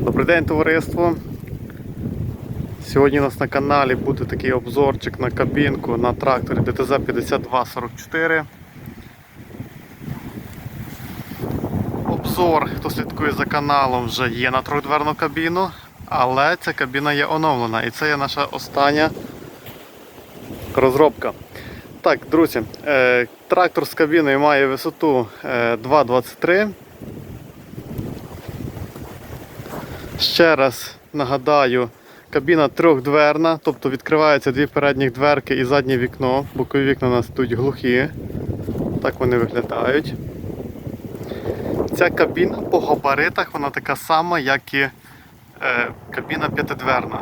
Добрий день, товариство. Сьогодні у нас на каналі буде такий обзорчик на кабінку на тракторі ДТЗ 5244. Обзор, хто слідкує за каналом, вже є на трьохдверну кабіну, але ця кабіна є оновлена і це є наша остання розробка. Так, друзі, е, трактор з кабіною має висоту е, 2,23. Ще раз нагадаю, кабіна трьохдверна, тобто відкриваються дві передні дверки і заднє вікно. Бокові вікна у нас тут глухі. Так вони виглядають. Ця кабіна по габаритах вона така сама, як і е, кабіна п'ятидверна.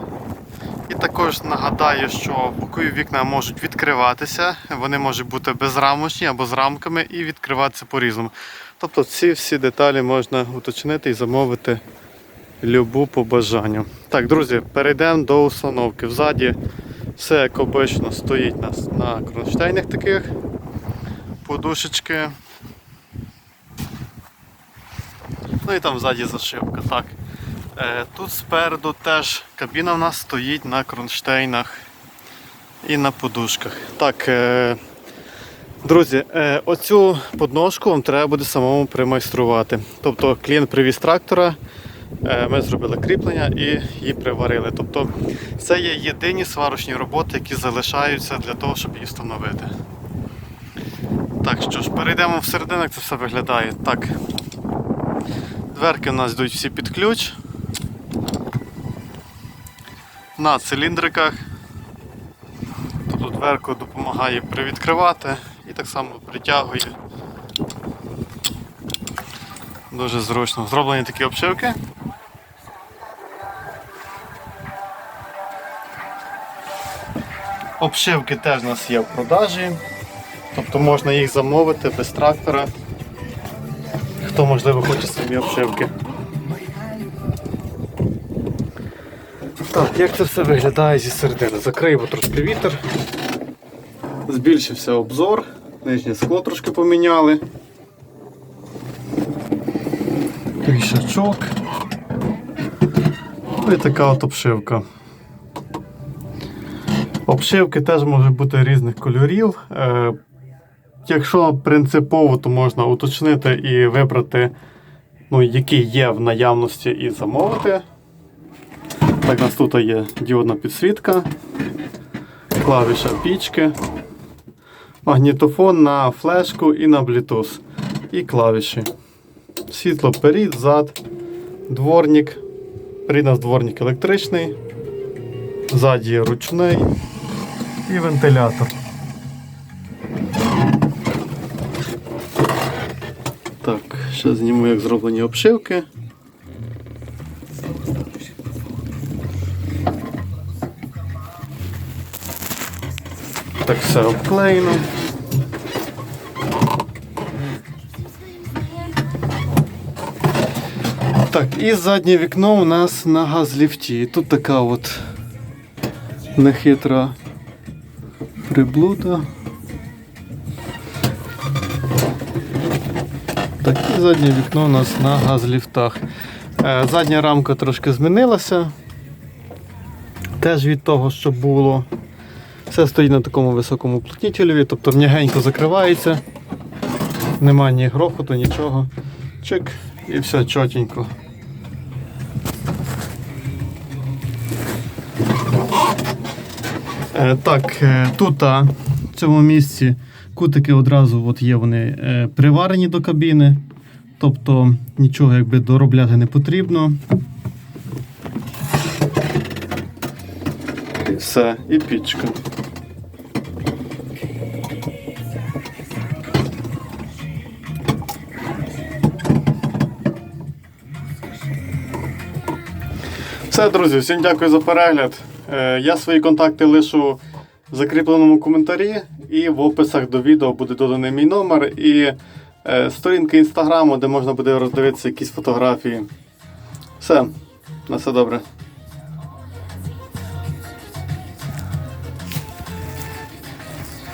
І також нагадаю, що бокові вікна можуть відкриватися, вони можуть бути безрамочні або з рамками і відкриватися по-різному. Тобто ці всі деталі можна уточнити і замовити любу по бажанню. Так, друзі, перейдемо до установки. Взаді все як обично стоїть у нас на кронштейнах таких. Подушечки. Ну і там ззаді зашивка. Так. Е, Тут спереду теж кабіна в нас стоїть на кронштейнах і на подушках. Так, е, друзі, е, оцю подножку вам треба буде самому примайструвати. Тобто клієнт привіз трактора, ми зробили кріплення і її приварили. Тобто це є єдині сварочні роботи, які залишаються для того, щоб її встановити. Так що ж, перейдемо всередину, як це все виглядає. Так. Дверки у нас йдуть всі під ключ. На циліндриках. Тобто дверку допомагає привідкривати і так само притягує. Дуже зручно. Зроблені такі обшивки. Обшивки теж у нас є в продажі, тобто можна їх замовити без трактора. Хто можливо хоче самі обшивки. Так, як це все виглядає зі середини? Закриємо трошки вітер. Збільшився обзор, нижнє скло трошки поміняли. Вішачок. Ну і така от обшивка. Обшивки теж можуть бути різних кольорів. Е, Якщо принципово, то можна уточнити і вибрати, ну, які є в наявності і замовити. Так, у нас тут є діодна підсвітка, клавіша пічки, магнітофон на флешку і на Bluetooth. І клавіші. Світло перед, зад, дворник. Перед нас дворник електричний, ззаді ручний і вентилятор. Так, ще зніму, як зроблені обшивки. Так, все обклеєно. Так, і заднє вікно у нас на газліфті. Тут така от нехитра приблуда. Так, і заднє вікно у нас на газліфтах. Е, Задня рамка трошки змінилася. Теж від того, що було. Все стоїть на такому високому плотнітелеві, тобто м'ягенько закривається. Нема ні грохоту, нічого. Чик і все чотенько. Так, е, тут в цьому місці кутики одразу от є вони е, приварені до кабіни, тобто нічого якби доробляти не потрібно. І все, і пічка. Все, друзі, всім дякую за перегляд. Е, Я свої контакти лишу в закріпленому коментарі, і в описах до відео буде доданий мій номер і сторінки сторінка інстаграму, де можна буде роздивитися якісь фотографії. Все, на все добре.